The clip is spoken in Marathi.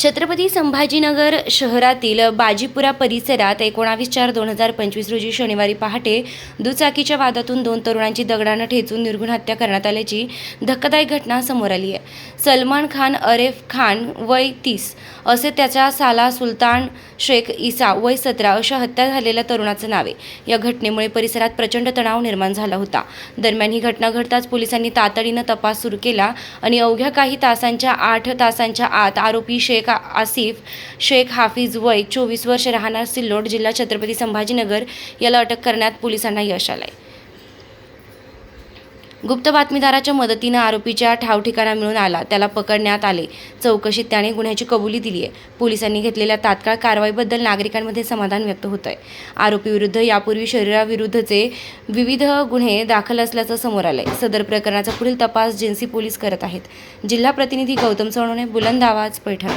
छत्रपती संभाजीनगर शहरातील बाजीपुरा परिसरात एकोणावीस चार दोन हजार पंचवीस रोजी शनिवारी पहाटे दुचाकीच्या वादातून दोन तरुणांची दगडानं ठेचून निर्गुण हत्या करण्यात आल्याची धक्कादायक घटना समोर आली आहे. सलमान खान अरेफ खान वय तीस असे त्याच्या साला सुलतान शेख इसा वय सतरा अशा हत्या झालेल्या तरुणाचं नाव आहे. या घटनेमुळे परिसरात प्रचंड तणाव निर्माण झाला होता. दरम्यान ही घटना घडताच पोलिसांनी तातडीनं तपास सुरू केला आणि अवघ्या काही तासांच्या आठ तासांच्या आत आरोपी शेख आसिफ शेख हाफिज वय चोवीस वर्ष राहणार सिल्लोड जिल्हा छत्रपती संभाजीनगर याला अटक करण्यात पोलिसांना यश आलंय. गुप्त बातमीदाराच्या मदतीनं आरोपीच्या ठाव ठिकाणा मिळून आला. त्याला पकडण्यात आले. चौकशीत त्याने गुन्ह्याची कबुली दिली आहे. पोलिसांनी घेतलेल्या तात्काळ कारवाईबद्दल नागरिकांमध्ये समाधान व्यक्त होत आहे आरोपीविरुद्ध यापूर्वी शरीराविरुद्धचे विविध गुन्हे दाखल असल्याचं समोर आलंय. सदर प्रकरणाचा पुढील तपास जिन्सी पोलीस करत आहेत. जिल्हा प्रतिनिधी गौतम सोनवणे बुलंद आवाज पैठण.